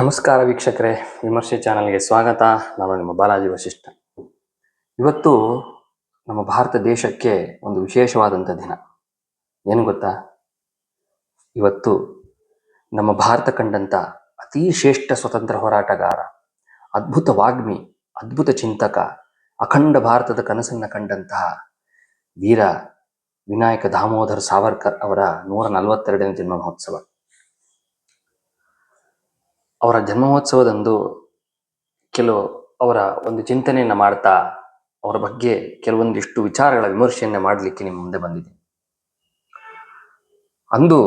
ನಮಸ್ಕಾರ ವೀಕ್ಷಕರೇ, ವಿಮರ್ಶೆ ಚಾನಲ್ಗೆ ಸ್ವಾಗತ. ನಾನು ನಿಮ್ಮ ಬಾಲಾಜಿ ವಶಿಷ್ಠ ಇವತ್ತು ನಮ್ಮ ಭಾರತ ದೇಶಕ್ಕೆ ಒಂದು ವಿಶೇಷವಾದಂಥ ದಿನ. ಏನು ಗೊತ್ತಾ? ಇವತ್ತು ನಮ್ಮ ಭಾರತ ಕಂಡಂಥ ಅತೀ ಶ್ರೇಷ್ಠ ಸ್ವತಂತ್ರ ಹೋರಾಟಗಾರ, ಅದ್ಭುತ ವಾಗ್ಮಿ, ಅದ್ಭುತ ಚಿಂತಕ, ಅಖಂಡ ಭಾರತದ ಕನಸನ್ನು ಕಂಡಂತಹ ವೀರ ವಿನಾಯಕ ದಾಮೋದರ್ ಸಾವರ್ಕರ್ ಅವರ ನೂರ ನಲವತ್ತೆರಡನೇ ಜನ್ಮ ಮಹೋತ್ಸವ ಅವರ ಜನ್ಮೋತ್ಸವದಂದು ಕೆಲವು ಅವರ ಒಂದು ಚಿಂತನೆಯನ್ನು ಮಾಡ್ತಾ ಅವರ ಬಗ್ಗೆ ಕೆಲವೊಂದಿಷ್ಟು ವಿಚಾರಗಳ ವಿಮರ್ಶೆಯನ್ನು ಮಾಡಲಿಕ್ಕೆ ನಿಮ್ಮ ಮುಂದೆ ಬಂದಿದೆ ಅಂದು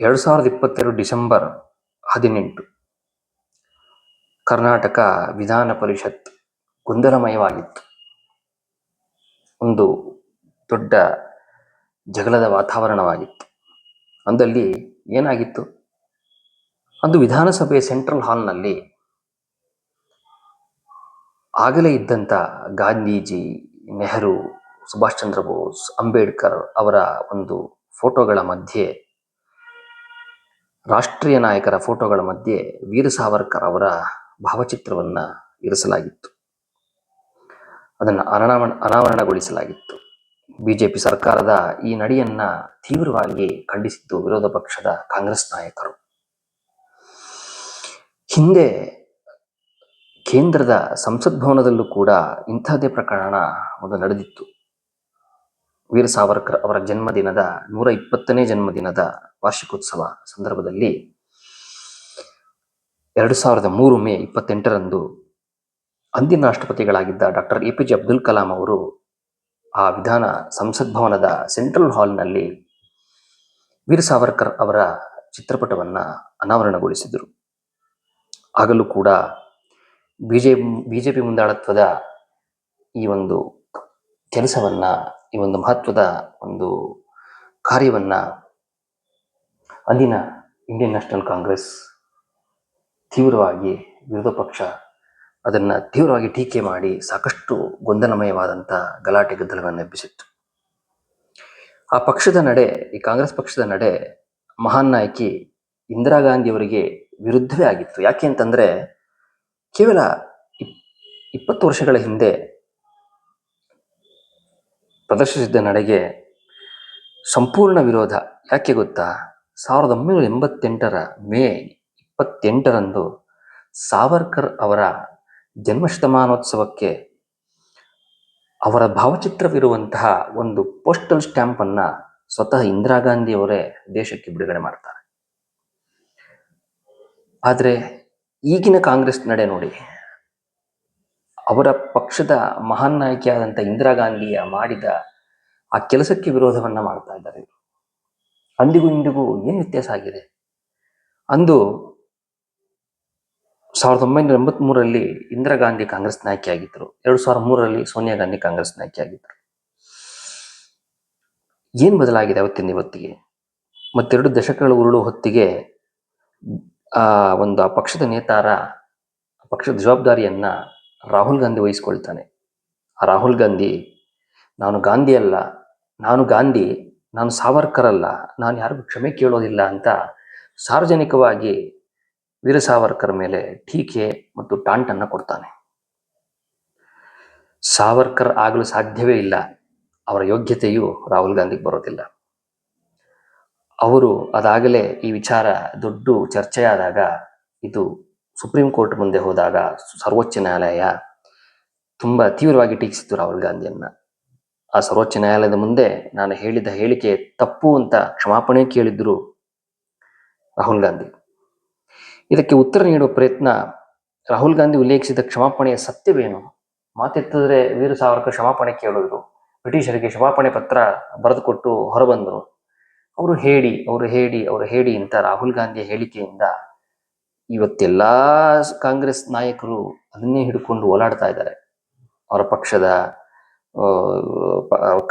ಎರಡು ಸಾವಿರದ ಇಪ್ಪತ್ತೆರಡು ಡಿಸೆಂಬರ್ ಹದಿನೆಂಟು ಕರ್ನಾಟಕ ವಿಧಾನ ಪರಿಷತ್ ಗೊಂದಲಮಯವಾಗಿತ್ತು. ಒಂದು ದೊಡ್ಡ ಜಗಳದ ವಾತಾವರಣವಾಗಿತ್ತು. ಅಂದಲ್ಲಿ ಏನಾಗಿತ್ತು? ಅಂದು ವಿಧಾನಸಭೆಯ ಸೆಂಟ್ರಲ್ ಹಾಲ್ನಲ್ಲಿ ಆಗಲೇ ಇದ್ದಂಥ ಗಾಂಧೀಜಿ, ನೆಹರು, ಸುಭಾಷ್ ಚಂದ್ರ ಬೋಸ್, ಅಂಬೇಡ್ಕರ್ ಅವರ ಒಂದು ಫೋಟೋಗಳ ಮಧ್ಯೆ, ರಾಷ್ಟ್ರೀಯ ನಾಯಕರ ಫೋಟೋಗಳ ಮಧ್ಯೆ ವೀರ ಸಾವರ್ಕರ್ ಅವರ ಭಾವಚಿತ್ರವನ್ನು ಇರಿಸಲಾಗಿತ್ತು. ಅದನ್ನು ಅನಾವರಣ, ಅನಾವರಣಗೊಳಿಸಲಾಗಿತ್ತು. ಬಿಜೆಪಿ ಸರ್ಕಾರದ ಈ ನಡೆಯನ್ನು ತೀವ್ರವಾಗಿ ಖಂಡಿಸಿದ್ದು ವಿರೋಧ ಪಕ್ಷದ ಕಾಂಗ್ರೆಸ್ ನಾಯಕರು. ಹಿಂದೆ ಕೇಂದ್ರದ ಸಂಸತ್ ಭವನದಲ್ಲೂ ಕೂಡ ಇಂಥದ್ದೇ ಪ್ರಕರಣ ಒಂದು ನಡೆದಿತ್ತು. ವೀರ ಸಾವರ್ಕರ್ ಅವರ ಜನ್ಮದಿನದ ನೂರ ಇಪ್ಪತ್ತನೇ ಜನ್ಮದಿನದ ವಾರ್ಷಿಕೋತ್ಸವ ಸಂದರ್ಭದಲ್ಲಿ ಎರಡು ಸಾವಿರದ ಮೂರು ಮೇ ಇಪ್ಪತ್ತೆಂಟರಂದು ಅಂದಿನ ರಾಷ್ಟ್ರಪತಿಗಳಾಗಿದ್ದ doctor A P J Abdul Kalam ಅವರು ಆ ವಿಧಾನ ಸಂಸತ್ ಭವನದ ಸೆಂಟ್ರಲ್ ಹಾಲ್ನಲ್ಲಿ ವೀರ ಸಾವರ್ಕರ್ ಅವರ ಚಿತ್ರಪಟವನ್ನು ಅನಾವರಣಗೊಳಿಸಿದರು. ಆಗಲೂ ಕೂಡ ಬಿಜೆ ಪಿ ಮುಂದಾಳತ್ವದ ಈ ಒಂದು ಕೆಲಸವನ್ನು, ಈ ಒಂದು ಮಹತ್ವದ ಒಂದು ಕಾರ್ಯವನ್ನ ಅಂದಿನ ಇಂಡಿಯನ್ ನ್ಯಾಷನಲ್ ಕಾಂಗ್ರೆಸ್ ತೀವ್ರವಾಗಿ ವಿರೋಧ ಪಕ್ಷ ಅದನ್ನ ತೀವ್ರವಾಗಿ ಟೀಕೆ ಮಾಡಿ ಸಾಕಷ್ಟು ಗೊಂದಲಮಯವಾದಂಥ ಗಲಾಟೆ ಗದ್ದಲವನ್ನು ಎಬ್ಬಿಸಿತ್ತು. ಆ ಪಕ್ಷದ ನಡೆ, ಈ ಕಾಂಗ್ರೆಸ್ ಪಕ್ಷದ ನಡೆ ಮಹಾನ್ ನಾಯಕಿ ಇಂದಿರಾ ಗಾಂಧಿ ಅವರಿಗೆ ವಿರುದ್ಧವೇ ಆಗಿತ್ತು. ಯಾಕೆ ಅಂತಂದ್ರೆ, ಕೇವಲ ಇಪ್- ಇಪ್ಪತ್ತು ವರ್ಷಗಳ ಹಿಂದೆ ಪ್ರದರ್ಶಿಸಿದ್ದ ನಡೆಗೆ ಸಂಪೂರ್ಣ ವಿರೋಧ. ಯಾಕೆ ಗೊತ್ತಾ? ಸಾವಿರದ ಒಂಬೈನೂರ ಎಂಬತ್ತೆಂಟರ ಮೇ ಇಪ್ಪತ್ತೆಂಟರಂದು ಸಾವರ್ಕರ್ ಅವರ ಜನ್ಮಶತಮಾನೋತ್ಸವಕ್ಕೆ ಅವರ ಭಾವಚಿತ್ರವಿರುವಂತಹ ಒಂದು ಪೋಸ್ಟಲ್ ಸ್ಟ್ಯಾಂಪನ್ನು ಸ್ವತಃ ಇಂದಿರಾ ಗಾಂಧಿಯವರೇ ದೇಶಕ್ಕೆ ಬಿಡುಗಡೆ ಮಾಡ್ತಾರೆ. ಆದರೆ ಈಗಿನ ಕಾಂಗ್ರೆಸ್ ನಡೆ ನೋಡಿ, ಅವರ ಪಕ್ಷದ ಮಹಾನ್ ನಾಯಕಿಯಾದಂಥ ಇಂದಿರಾ ಗಾಂಧಿಯ ಮಾಡಿದ ಆ ಕೆಲಸಕ್ಕೆ ವಿರೋಧವನ್ನು ಮಾಡ್ತಾ ಇದ್ದಾರೆ. ಅಂದಿಗೂ ಇಂದಿಗೂ ಏನು ವ್ಯತ್ಯಾಸ ಆಗಿದೆ? ಅಂದು ಸಾವಿರದ ಒಂಬೈನೂರ ಎಂಬತ್ಮೂರರಲ್ಲಿ ಇಂದಿರಾ ಗಾಂಧಿ ಕಾಂಗ್ರೆಸ್ ನಾಯಕಿಯಾಗಿದ್ದರು ಎರಡು ಸಾವಿರದ ಮೂರರಲ್ಲಿ ಸೋನಿಯಾ ಗಾಂಧಿ ಕಾಂಗ್ರೆಸ್ ನಾಯಕಿಯಾಗಿದ್ದರು ಏನ್ ಬದಲಾಗಿದೆ ಅವತ್ತಿನ ಇವತ್ತಿಗೆ? ಮತ್ತೆರಡು ದಶಕಗಳ ಉರುಳು ಹೊತ್ತಿಗೆ ಆ, ಒಂದು ಆ ಪಕ್ಷದ ನೇತಾರ, ಪಕ್ಷದ ಜವಾಬ್ದಾರಿಯನ್ನ ರಾಹುಲ್ ಗಾಂಧಿ ವಹಿಸ್ಕೊಳ್ತಾನೆ. ಆ ರಾಹುಲ್ ಗಾಂಧಿ, ನಾನು ಗಾಂಧಿ ಅಲ್ಲ, ನಾನು ಗಾಂಧಿ, ನಾನು ಸಾವರ್ಕರ್ ಅಲ್ಲ ನಾನು ಯಾರಿಗೂ ಕ್ಷಮೆ ಕೇಳೋದಿಲ್ಲ ಅಂತ ಸಾರ್ವಜನಿಕವಾಗಿ ವೀರ ಸಾವರ್ಕರ್ ಮೇಲೆ ಟೀಕೆ ಮತ್ತು ಟಾಂಟನ್ನ ಕೊಡ್ತಾನೆ. ಸಾವರ್ಕರ್ ಆಗಲು ಸಾಧ್ಯವೇ ಇಲ್ಲ, ಅವರ ಯೋಗ್ಯತೆಯು ರಾಹುಲ್ ಗಾಂಧಿಗೆ ಬರೋದಿಲ್ಲ. ಅವರು ಅದಾಗಲೇ ಈ ವಿಚಾರ ದೊಡ್ಡ ಚರ್ಚೆಯಾದಾಗ ಇದು ಸುಪ್ರೀಂ ಕೋರ್ಟ್ ಮುಂದೆ ಹೋದಾಗ ಸರ್ವೋಚ್ಚ ನ್ಯಾಯಾಲಯ ತುಂಬಾ ತೀವ್ರವಾಗಿ ಟೀಕಿಸಿತು ರಾಹುಲ್ ಗಾಂಧಿಯನ್ನ. ಆ ಸರ್ವೋಚ್ಚ ನ್ಯಾಯಾಲಯದ ಮುಂದೆ ನಾನು ಹೇಳಿದ ಹೇಳಿಕೆ ತಪ್ಪು ಅಂತ ಕ್ಷಮಾಪಣೆ ಕೇಳಿದ್ರು ರಾಹುಲ್ ಗಾಂಧಿ. ಇದಕ್ಕೆ ಉತ್ತರ ನೀಡುವ ಪ್ರಯತ್ನ ರಾಹುಲ್ ಗಾಂಧಿ ಉಲ್ಲೇಖಿಸಿದ ಕ್ಷಮಾಪಣೆಯ ಸತ್ಯವೇನು? ಮಾತೆತ್ತಿದ್ರೆ ವೀರ ಸಾವರ್ಕರ್ ಕ್ಷಮಾಪಣೆ ಕೇಳಿದ್ರು, ಬ್ರಿಟಿಷರಿಗೆ ಕ್ಷಮಾಪಣೆ ಪತ್ರ ಬರೆದುಕೊಟ್ಟು ಹೊರಬಂದರು. ಅವರು ಹೇಳಿ ಅವರು ಹೇಳಿ ಅವರು ಹೇಳಿ ಅಂತ ರಾಹುಲ್ ಗಾಂಧಿಯ ಹೇಳಿಕೆಯಿಂದ ಇವತ್ತೆಲ್ಲ ಕಾಂಗ್ರೆಸ್ ನಾಯಕರು ಅದನ್ನೇ ಹಿಡ್ಕೊಂಡು ಓಲಾಡ್ತಾ ಇದ್ದಾರೆ. ಅವರ ಪಕ್ಷದ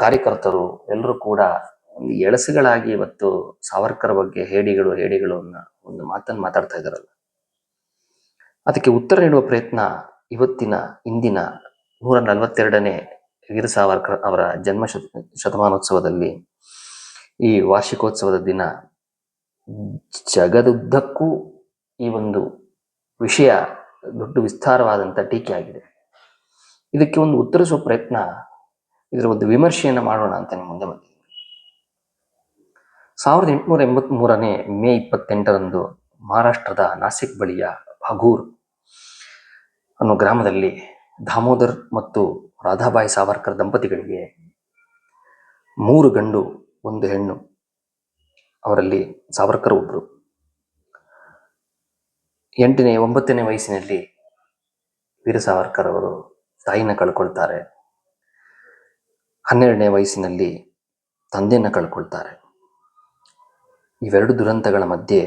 ಕಾರ್ಯಕರ್ತರು ಎಲ್ಲರೂ ಕೂಡ ಒಂದು ಎಳಸುಗಳಾಗಿ ಇವತ್ತು ಸಾವರ್ಕರ್ ಬಗ್ಗೆ ಹೇಡಿಗಳು ಹೇಳಿಗಳು ಅನ್ನೋ ಒಂದು ಮಾತನ್ನು ಮಾತಾಡ್ತಾ ಇದ್ದಾರಲ್ಲ. ಅದಕ್ಕೆ ಉತ್ತರ ನೀಡುವ ಪ್ರಯತ್ನ ಇವತ್ತಿನ, ಇಂದಿನ ನೂರ ನಲವತ್ತೆರಡನೇ ವೀರ ಸಾವರ್ಕರ್ ಅವರ ಜನ್ಮ ಶತ, ಶತಮಾನೋತ್ಸವದಲ್ಲಿ ಈ ವಾರ್ಷಿಕೋತ್ಸವದ ದಿನ ಜಗದುದ್ದಕ್ಕೂ ಈ ಒಂದು ವಿಷಯ ದೊಡ್ಡ ವಿಸ್ತಾರವಾದಂಥ ಟೀಕೆ ಆಗಿದೆ. ಇದಕ್ಕೆ ಒಂದು ಉತ್ತರಿಸುವ ಪ್ರಯತ್ನ, ಇದರ ಒಂದು ವಿಮರ್ಶೆಯನ್ನು ಮಾಡೋಣ ಅಂತ ನಿಮ್ಮ ಮುಂದೆ ಬಂದಿದ್ದೀನಿ. ಸಾವಿರದ ಎಂಟುನೂರ ಎಂಬತ್ತ್ ಮೂರನೇ ಮೇ ಇಪ್ಪತ್ತೆಂಟರಂದು ಮಹಾರಾಷ್ಟ್ರದ ನಾಸಿಕ್ ಬಳಿಯ ಭಗೂರ್ ಅನ್ನೋ ಗ್ರಾಮದಲ್ಲಿ ದಾಮೋದರ್ ಮತ್ತು ರಾಧಾಬಾಯಿ ಸಾವರ್ಕರ್ ದಂಪತಿಗಳಿಗೆ ಮೂರು ಗಂಡು ಒಂದು ಹೆಣ್ಣು, ಅವರಲ್ಲಿ ಸಾವರ್ಕರ್ ಒಬ್ಬರು ಎಂಟನೇ, ಒಂಬತ್ತನೇ ವಯಸ್ಸಿನಲ್ಲಿ ವೀರ ಸಾವರ್ಕರ್ ಅವರು ತಾಯಿನ ಕಳ್ಕೊಳ್ತಾರೆ. ಹನ್ನೆರಡನೇ ವಯಸ್ಸಿನಲ್ಲಿ ತಂದೆಯನ್ನು ಕಳ್ಕೊಳ್ತಾರೆ. ಇವೆರಡು ದುರಂತಗಳ ಮಧ್ಯೆ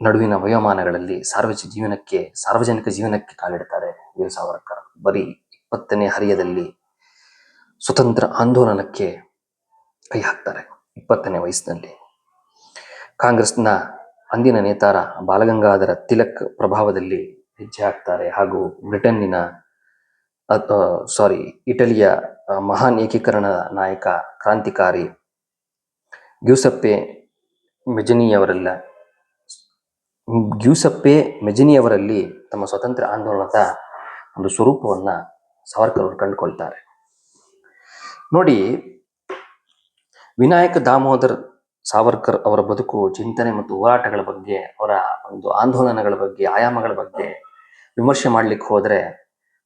ನಡುವಿನ ವಯೋಮಾನಗಳಲ್ಲಿ ಸಾರ್ವಜನಿಕ ಜೀವನಕ್ಕೆ ಸಾರ್ವಜನಿಕ ಜೀವನಕ್ಕೆ ಕಾಲಿಡ್ತಾರೆ ವೀರ ಸಾವರ್ಕರ್. ಬರೀ ಇಪ್ಪತ್ತನೇ ಹರಿಯದಲ್ಲಿ ಸ್ವತಂತ್ರ ಆಂದೋಲನಕ್ಕೆ ಕೈ ಹಾಕ್ತಾರೆ ಇಪ್ಪತ್ತನೇ ವಯಸ್ಸಿನಲ್ಲಿ. ಕಾಂಗ್ರೆಸ್ನ ಅಂದಿನ ನೇತಾರ ಬಾಲಗಂಗಾಧರ ತಿಲಕ್ ಪ್ರಭಾವದಲ್ಲಿ ಹೆಜ್ಜೆ ಹಾಕ್ತಾರೆ ಹಾಗೂ ಬ್ರಿಟನ್ನಿನ ಸಾರಿ, ಇಟಲಿಯ ಮಹಾನ್ ಏಕೀಕರಣ ನಾಯಕ, ಕ್ರಾಂತಿಕಾರಿ ಗ್ಯೂಸಪ್ಪೆ ಮೆಜನಿಯವರೆಲ್ಲ, ಗ್ಯೂಸಪ್ಪೆ ಮೆಜನಿಯವರಲ್ಲಿ ತಮ್ಮ ಸ್ವತಂತ್ರ ಆಂದೋಲನದ ಒಂದು ಸ್ವರೂಪವನ್ನು ಸಾವರ್ಕರ್ ಕಂಡುಕೊಳ್ತಾರೆ. ನೋಡಿ, ವಿನಾಯಕ ದಾಮೋದರ್ ಸಾವರ್ಕರ್ ಅವರ ಬದುಕು, ಚಿಂತನೆ ಮತ್ತು ಹೋರಾಟಗಳ ಬಗ್ಗೆ, ಅವರ ಒಂದು ಆಂದೋಲನಗಳ ಬಗ್ಗೆ, ಆಯಾಮಗಳ ಬಗ್ಗೆ ವಿಮರ್ಶೆ ಮಾಡ್ಲಿಕ್ಕೆ ಹೋದರೆ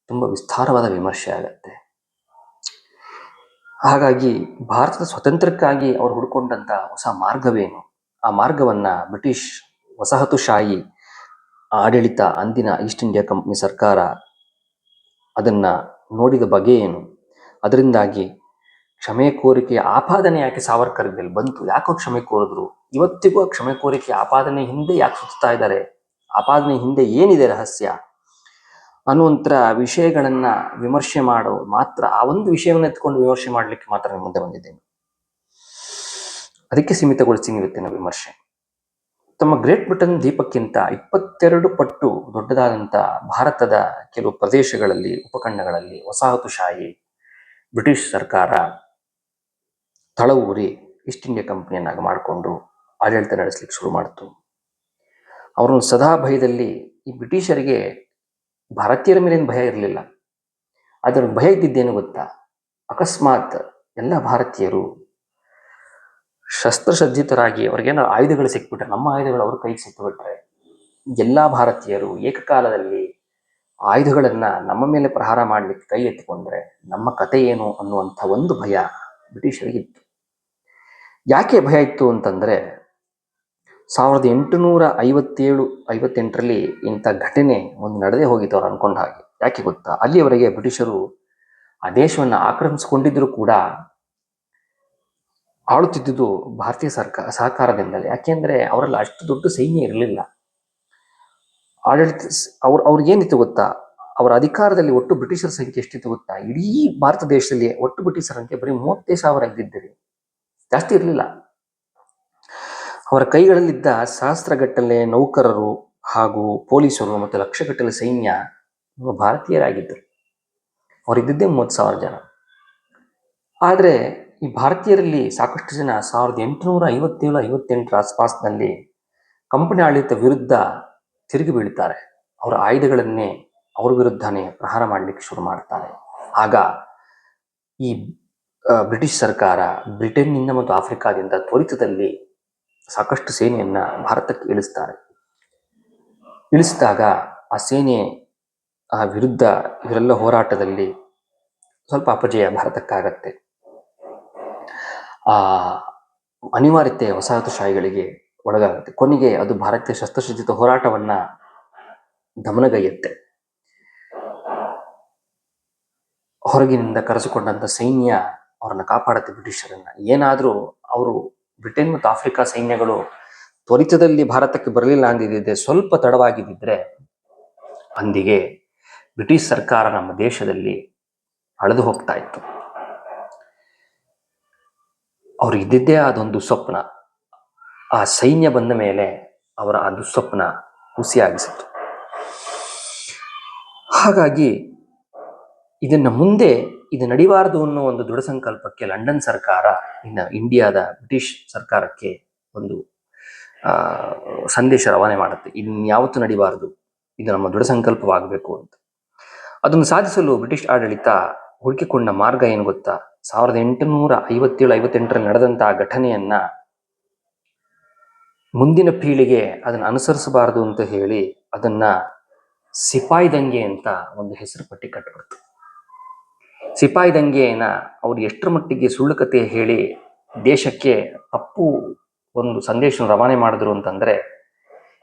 ತುಂಬ ವಿಸ್ತಾರವಾದ ವಿಮರ್ಶೆ ಆಗತ್ತೆ. ಹಾಗಾಗಿ ಭಾರತದ ಸ್ವತಂತ್ರಕ್ಕಾಗಿ ಅವರು ಹುಡ್ಕೊಂಡಂತ ಹೊಸ ಮಾರ್ಗವೇನು? ಆ ಮಾರ್ಗವನ್ನ ಬ್ರಿಟಿಷ್ ವಸಾಹತುಶಾಹಿ ಆಡಳಿತ ಅಂದಿನ ಈಸ್ಟ್ ಇಂಡಿಯಾ ಕಂಪನಿ ಸರ್ಕಾರ ಅದನ್ನ ನೋಡಿದ ಬಗೆ ಏನು ಅದರಿಂದಾಗಿ ಕ್ಷಮೆ ಕೋರಿಕೆ ಆಪಾದನೆ ಯಾಕೆ ಸಾವರ್ಕರ್ ಮೇಲೆ ಬಂತು? ಯಾಕೋ ಕ್ಷಮೆ ಕೋರಿದ್ರು? ಇವತ್ತಿಗೂ ಆ ಕ್ಷಮೆ ಕೋರಿಕೆ ಆಪಾದನೆ ಹಿಂದೆ ಯಾಕೆ ಸುತ್ತಾ ಇದ್ದಾರೆ? ಆಪಾದನೆ ಹಿಂದೆ ಏನಿದೆ ರಹಸ್ಯ? ಅನ್ನುವಂಥ ವಿಷಯಗಳನ್ನ ವಿಮರ್ಶೆ ಮಾಡೋ ಮಾತ್ರ, ಆ ಒಂದು ವಿಷಯವನ್ನು ಎತ್ಕೊಂಡು ವಿಮರ್ಶೆ ಮಾಡಲಿಕ್ಕೆ ಮಾತ್ರ ನಾನು ಮುಂದೆ ಬಂದಿದ್ದೇನೆ. ಅದಕ್ಕೆ ಸೀಮಿತಗೊಳಿಸ್ತೀನಿ ಇವತ್ತಿನ ವಿಮರ್ಶೆ. ತಮ್ಮ ಗ್ರೇಟ್ ಬ್ರಿಟನ್ ದ್ವೀಪಕ್ಕಿಂತ ಇಪ್ಪತ್ತೆರಡು ಪಟ್ಟು ದೊಡ್ಡದಾದಂಥ ಭಾರತದ ಕೆಲವು ಪ್ರದೇಶಗಳಲ್ಲಿ, ಉಪಖಂಡಗಳಲ್ಲಿ ವಸಾಹತುಶಾಹಿ, ಬ್ರಿಟಿಷ್ ಸರ್ಕಾರ ತಳವೂರಿ ಈಸ್ಟ್ ಇಂಡಿಯಾ ಕಂಪನಿಯನ್ನಾಗಿ ಮಾಡಿಕೊಂಡು ಆಡಳಿತ ನಡೆಸಲಿಕ್ಕೆ ಶುರು ಮಾಡಿತು. ಅವರನ್ನು ಸದಾ ಭಯದಲ್ಲಿ ಈ ಬ್ರಿಟಿಷರಿಗೆ ಭಾರತೀಯರ ಮೇಲೇನು ಭಯ ಇರಲಿಲ್ಲ. ಅದರ ಭಯ ಇದ್ದಿದ್ದೇನು ಗೊತ್ತಾ? ಅಕಸ್ಮಾತ್ ಎಲ್ಲ ಭಾರತೀಯರು ಶಸ್ತ್ರಸಜ್ಜಿತರಾಗಿ ಅವ್ರಿಗೇನೋ ಆಯುಧಗಳು ಸಿಕ್ಬಿಟ್ರೆ, ನಮ್ಮ ಆಯುಧಗಳು ಅವ್ರ ಕೈಗೆ ಸಿಕ್ಬಿಟ್ರೆ, ಎಲ್ಲ ಭಾರತೀಯರು ಏಕಕಾಲದಲ್ಲಿ ಆಯುಧಗಳನ್ನು ನಮ್ಮ ಮೇಲೆ ಪ್ರಹಾರ ಮಾಡಲಿಕ್ಕೆ ಕೈ ಎತ್ತಿಕೊಂಡ್ರೆ ನಮ್ಮ ಕತೆ ಏನು ಅನ್ನುವಂಥ ಒಂದು ಭಯ ಬ್ರಿಟಿಷರಿಗಿತ್ತು. ಯಾಕೆ ಭಯ ಇತ್ತು ಅಂತಂದ್ರೆ ಸಾವಿರದ ಎಂಟುನೂರ ಐವತ್ತೇಳು, ಐವತ್ತೆಂಟರಲ್ಲಿ ಇಂಥ ಘಟನೆ ಒಂದು ನಡೆದೇ ಹೋಗಿತ್ತು ಅವ್ರು ಅನ್ಕೊಂಡ ಹಾಗೆ. ಯಾಕೆ ಗೊತ್ತಾ? ಅಲ್ಲಿಯವರೆಗೆ ಬ್ರಿಟಿಷರು ಆ ದೇಶವನ್ನು ಆಕ್ರಮಿಸಿಕೊಂಡಿದ್ದರೂ ಕೂಡ ಆಳುತ್ತಿದ್ದುದು ಭಾರತೀಯ ಸರ್ಕಾರ ಸಹಕಾರದಿಂದಲೇ. ಯಾಕೆಂದ್ರೆ ಅವರಲ್ಲಿ ಅಷ್ಟು ದೊಡ್ಡ ಸೈನ್ಯ ಇರಲಿಲ್ಲ. ಆಡಳಿತ ಅವ್ರ, ಅವ್ರಿಗೇನಿತ್ತು ಗೊತ್ತಾ? ಅವರ ಅಧಿಕಾರದಲ್ಲಿ ಒಟ್ಟು ಬ್ರಿಟಿಷರ ಸಂಖ್ಯೆ ಎಷ್ಟಿತ್ತು ಗೊತ್ತಾ? ಇಡೀ ಭಾರತ ದೇಶದಲ್ಲಿ ಒಟ್ಟು ಬ್ರಿಟಿಷರ ಸಂಖ್ಯೆ ಬರೀ ಮೂವತ್ತೈದು ಸಾವಿರ ಇದ್ದಿದ್ದೀರಿ. ಜಾಸ್ತಿ ಇರಲಿಲ್ಲ. ಅವರ ಕೈಗಳಲ್ಲಿದ್ದ ಸಹಸ್ರಗಟ್ಟಲೆ ನೌಕರರು ಹಾಗೂ ಪೊಲೀಸರು ಮತ್ತು ಲಕ್ಷಗಟ್ಟಲೆ ಸೈನ್ಯ ಭಾರತೀಯರಾಗಿದ್ದರು. ಅವರಿದ್ದಿದ್ದೇ ಮೂವತ್ತು ಸಾವಿರ ಜನ. ಆದರೆ ಈ ಭಾರತೀಯರಲ್ಲಿ ಸಾಕಷ್ಟು ಜನ ಸಾವಿರದ ಎಂಟುನೂರ ಐವತ್ತೇಳು, ಐವತ್ತೆಂಟರ ಆಸ್ಪಾಸ್ನಲ್ಲಿ ಕಂಪನಿ ಆಡಳಿತ ವಿರುದ್ಧ ತಿರುಗಿ ಬೀಳ್ತಾರೆ ಅವರ ಆಯುಧಗಳನ್ನೇ ಅವ್ರ ವಿರುದ್ಧನೇ ಪ್ರಹಾರ ಮಾಡಲಿಕ್ಕೆ ಶುರು ಮಾಡ್ತಾರೆ. ಆಗ ಈ ಬ್ರಿಟಿಷ್ ಸರ್ಕಾರ ಬ್ರಿಟನ್ನಿಂದ ಮತ್ತು ಆಫ್ರಿಕಾದಿಂದ ತ್ವರಿತದಲ್ಲಿ ಸಾಕಷ್ಟು ಸೇನೆಯನ್ನ ಭಾರತಕ್ಕೆ ಇಳಿಸ್ತಾರೆ. ಇಳಿಸಿದಾಗ ಆ ಸೇನೆ ಆ ವಿರುದ್ಧ ಇವರೆಲ್ಲ ಹೋರಾಟದಲ್ಲಿ ಸ್ವಲ್ಪ ಅಪಜಯ ಭಾರತಕ್ಕಾಗತ್ತೆ. ಆ ಅನಿವಾರ್ಯತೆ ವಸಾಹತುಶಾಹಿಗಳಿಗೆ ಒಳಗಾಗುತ್ತೆ. ಕೊನೆಗೆ ಅದು ಭಾರತೀಯ ಶಸ್ತ್ರಸಜ್ಜಿತ ಹೋರಾಟವನ್ನ ದಮನಗೈಯುತ್ತೆ. ಹೊರಗಿನಿಂದ ಕರೆಸಿಕೊಂಡಂತ ಸೈನ್ಯ ಅವರನ್ನ ಕಾಪಾಡುತ್ತೆ ಬ್ರಿಟಿಷರನ್ನ. ಏನಾದರೂ ಅವರು ಬ್ರಿಟನ್ ಮತ್ತು ಆಫ್ರಿಕಾ ಸೈನ್ಯಗಳು ತ್ವರಿತದಲ್ಲಿ ಭಾರತಕ್ಕೆ ಬರಲಿಲ್ಲ ಅಂದಿದ್ದೆ ಸ್ವಲ್ಪ ತಡವಾಗಿದ್ದಿದ್ರೆ ಅಂದಿಗೆ ಬ್ರಿಟಿಷ್ ಸರ್ಕಾರ ನಮ್ಮ ದೇಶದಲ್ಲಿ ಅಳೆದು ಹೋಗ್ತಾ ಇತ್ತು. ಅವ್ರು ಇದ್ದಿದ್ದೇ ಅದೊಂದು ಸ್ವಪ್ನ. ಆ ಸೈನ್ಯ ಬಂದ ಮೇಲೆ ಅವರ ಆ ದುಸ್ವಪ್ನ ಹುಸಿಯಾಗಿಸಿತು ಹಾಗಾಗಿ ಇದನ್ನು ಮುಂದೆ ಇದು ನಡಿಬಾರದು ಅನ್ನೋ ಒಂದು ದೃಢ ಸಂಕಲ್ಪಕ್ಕೆ ಲಂಡನ್ ಸರ್ಕಾರ, ಇನ್ನು ಇಂಡಿಯಾದ ಬ್ರಿಟಿಷ್ ಸರ್ಕಾರಕ್ಕೆ ಒಂದು ಸಂದೇಶ ರವಾನೆ ಮಾಡುತ್ತೆ. ಇನ್ಯಾವತ್ತು ನಡಿಬಾರದು. ಇದು ನಮ್ಮ ದೃಢ ಸಂಕಲ್ಪವಾಗಬೇಕು ಅಂತ. ಅದನ್ನು ಸಾಧಿಸಲು ಬ್ರಿಟಿಷ್ ಆಡಳಿತ ಹುಡುಕಿಕೊಂಡ ಮಾರ್ಗ ಏನು ಗೊತ್ತಾ? ಸಾವಿರದ ಎಂಟುನೂರ ಐವತ್ತೇಳು, ಐವತ್ತೆಂಟರಲ್ಲಿ ನಡೆದಂತಹ ಘಟನೆಯನ್ನ ಮುಂದಿನ ಪೀಳಿಗೆ ಅದನ್ನು ಅನುಸರಿಸಬಾರದು ಅಂತ ಹೇಳಿ ಅದನ್ನ ಸಿಪಾಯಿ ದಂಗೆ ಅಂತ ಒಂದು ಹೆಸರು ಪಟ್ಟಿ ಕಟ್ಟಬಿಡ್ತು ಸಿಪಾಯಿ ದಂಗೆಯನ್ನ ಅವ್ರು ಎಷ್ಟರ ಮಟ್ಟಿಗೆ ಸುಳ್ಳು ಕಥೆ ಹೇಳಿ ದೇಶಕ್ಕೆ ತಪ್ಪು ಒಂದು ಸಂದೇಶ ರವಾನೆ ಮಾಡಿದ್ರು ಅಂತಂದ್ರೆ,